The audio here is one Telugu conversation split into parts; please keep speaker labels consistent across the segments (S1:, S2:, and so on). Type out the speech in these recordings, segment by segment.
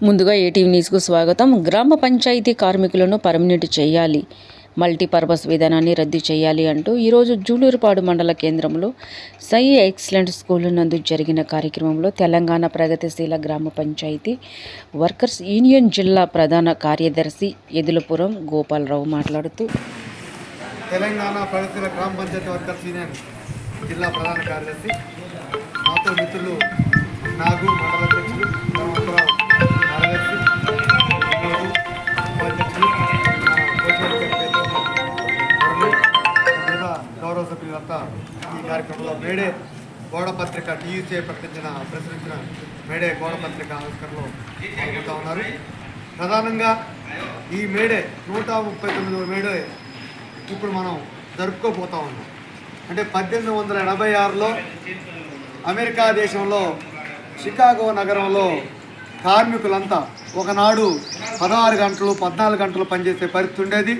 S1: ముందుగా ఏటీవీ న్యూస్కు స్వాగతం. గ్రామ పంచాయతీ కార్మికులను పర్మనెంట్ చేయాలి మల్టీపర్పస్ విధానాన్ని రద్దు చేయాలి అంటూ ఈరోజు జూలూరుపాడు మండల కేంద్రంలో సై ఎక్సలెంట్ స్కూల్ నందు జరిగిన కార్యక్రమంలో తెలంగాణ ప్రగతిశీల గ్రామ పంచాయతీ వర్కర్స్ యూనియన్ జిల్లా ప్రధాన కార్యదర్శి ఎదులపురం గోపాలరావు మాట్లాడుతూ
S2: తెలంగాణ ప్రగతిశీల గ్రామ పంచాయతీ వర్కర్స్ యూనియన్ జిల్లా ప్రధాన కార్యదర్శి మాతో మిత్రులు నాగు గౌరవ ఈ కార్యక్రమంలో మేడే గోడ పత్రిక టీయూసీ ప్రకటించిన ప్రచురించిన మేడే గోడ పత్రిక ఆవిష్కరణలో పాల్గొంటా ఉన్నారు. ప్రధానంగా ఈ మేడే నూట ముప్పై తొమ్మిదవ మేడే ఇప్పుడు మనం జరుపుకోబోతా ఉన్నాం. అంటే పద్దెనిమిది వందల ఎనభై ఆరులో అమెరికా దేశంలో షికాగో నగరంలో కార్మికులంతా ఒకనాడు పదహారు గంటలు పద్నాలుగు గంటలు పనిచేసే పరిస్థితి ఉండేది.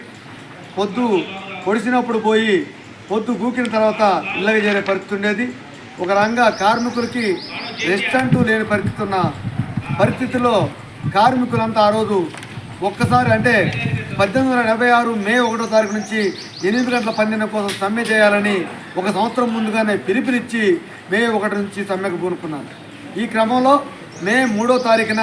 S2: పొద్దు పొడిచినప్పుడు పోయి పొద్దు గూకిన తర్వాత ఇళ్ళకి చేరే పరిస్థితి ఉండేది. ఒక రంగా కార్మికులకి రెస్ట్ అంటూ లేని పరిస్థితి ఉన్న పరిస్థితిలో కార్మికులంతా ఆ రోజు ఒక్కసారి అంటే పద్దెనిమిది వందల డెబ్బై ఆరు మే ఒకటో తారీఖు నుంచి ఎనిమిది గంటల పన్నెండు కోసం సమ్మె చేయాలని ఒక సంవత్సరం ముందుగానే పిలుపునిచ్చి మే ఒకటి నుంచి సమ్మెకు పూనుకున్నాను ఈ క్రమంలో మే మూడో తారీఖున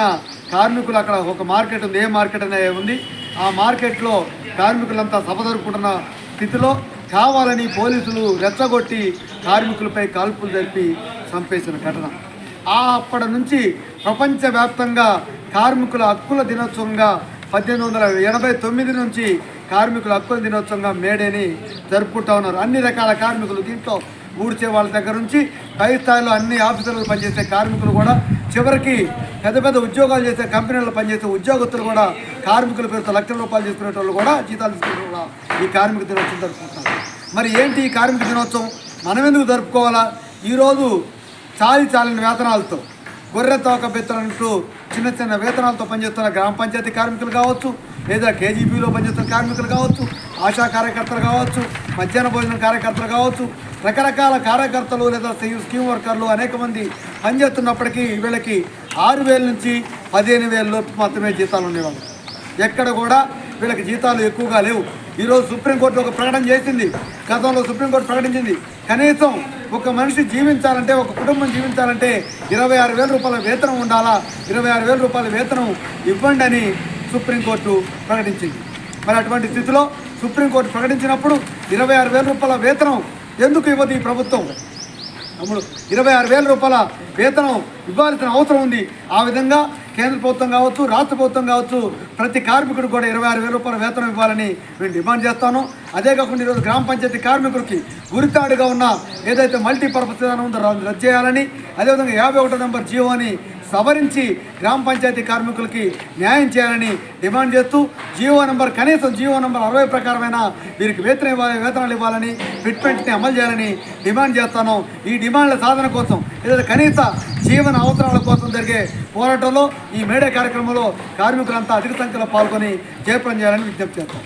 S2: కార్మికులు అక్కడ ఒక మార్కెట్ ఉంది. ఏ మార్కెట్ అనేది ఉంది. ఆ మార్కెట్లో కార్మికులంతా సభ జరుపుకుంటున్న స్థితిలో కావాలని పోలీసులు రెచ్చగొట్టి కార్మికులపై కాల్పులు జరిపి చంపేసిన ఘటన. ఆ అప్పటి నుంచి ప్రపంచవ్యాప్తంగా కార్మికుల హక్కుల దినోత్సవంగా పద్దెనిమిది వందల ఎనభై తొమ్మిది నుంచి కార్మికుల హక్కుల దినోత్సవంగా మేడేని జరుపుకుంటా ఉన్నారు. అన్ని రకాల కార్మికులు దీంట్లో ఊడ్చే వాళ్ళ దగ్గర నుంచి పై స్థాయిలో అన్ని ఆఫీసులలో పనిచేసే కార్మికులు కూడా చివరికి పెద్ద పెద్ద ఉద్యోగాలు చేసే కంపెనీల్లో పనిచేసే ఉద్యోగస్తులు కూడా కార్మికుల పేరుతో లక్షల రూపాయలు తీసుకునే వాళ్ళు కూడా జీతాలు తీసుకునే ఈ కార్మిక దినోత్సవం జరుపుకుంటున్నారు. మరి ఏంటి ఈ కార్మిక దినోత్సవం? మనం ఎందుకు జరుపుకోవాలా ఈరోజు చాలి చాలని వేతనాలతో గొర్రె తోక బెత్తలంటూ చిన్న చిన్న వేతనాలతో పనిచేస్తున్న గ్రామ పంచాయతీ కార్మికులు కావచ్చు లేదా కేజీబీలో పనిచేస్తున్న కార్మికులు కావచ్చు ఆశా కార్యకర్తలు కావచ్చు మధ్యాహ్న భోజనం కార్యకర్తలు కావచ్చు రకరకాల కార్యకర్తలు లేదా స్కీమ్ వర్కర్లు అనేక మంది పనిచేస్తున్నప్పటికీ వీళ్ళకి ఆరు వేల నుంచి పదిహేను వేల లోపు మాత్రమే జీతాలు ఉండేవాళ్ళు. ఎక్కడ కూడా వీళ్ళకి జీతాలు ఎక్కువగా లేవు. ఈరోజు సుప్రీంకోర్టు ఒక ప్రకటన చేసింది. గతంలో సుప్రీంకోర్టు ప్రకటించింది. కనీసం ఒక మనిషి జీవించాలంటే ఒక కుటుంబం జీవించాలంటే ఇరవై ఆరు వేల రూపాయల వేతనం ఉండాలా? ఇరవై ఆరు వేల రూపాయల వేతనం ఇవ్వండి అని సుప్రీంకోర్టు ప్రకటించింది. మరి అటువంటి స్థితిలో సుప్రీంకోర్టు ప్రకటించినప్పుడు ఇరవై ఆరు వేల రూపాయల వేతనం ఎందుకు ఇవ్వదు ఈ ప్రభుత్వం? అప్పుడు ఇరవై ఆరు వేల రూపాయల వేతనం ఇవ్వాల్సిన అవసరం ఉంది. ఆ విధంగా కేంద్ర ప్రభుత్వం కావచ్చు రాష్ట్ర ప్రభుత్వం కావచ్చు ప్రతి కార్మికుడు కూడా ఇరవై ఆరు వేల రూపాయల వేతనం ఇవ్వాలని మేము డిమాండ్ చేస్తాను. అదే కాకుండా ఈరోజు గ్రామ పంచాయతీ కార్మికులకి గురితాడుగా ఉన్న ఏదైతే మల్టీపర్పస్ విధానం ఉందో రద్దు చేయాలని అదేవిధంగా యాభై ఒకటో నెంబర్ జీవోని సవరించి గ్రామ పంచాయతీ కార్మికులకి న్యాయం చేయాలని డిమాండ్ చేస్తూ జీవో నెంబర్ కనీసం జీవో నెంబర్ అరవై ప్రకారమైన వీరికి వేతనం ఇవ్వాలి వేతనాలు ఇవ్వాలని ఫిట్మెంట్ని అమలు చేయాలని డిమాండ్ చేస్తాను. ఈ డిమాండ్ల సాధన కోసం ఏదైతే కనీస జీవన అవసరాల కోసం జరిగే పోరాటంలో ఈ మేడే కార్యక్రమంలో కార్మికులంతా అధిక సంఖ్యలో పాల్గొని జయప్రం చేయాలని విజ్ఞప్తి చేస్తాం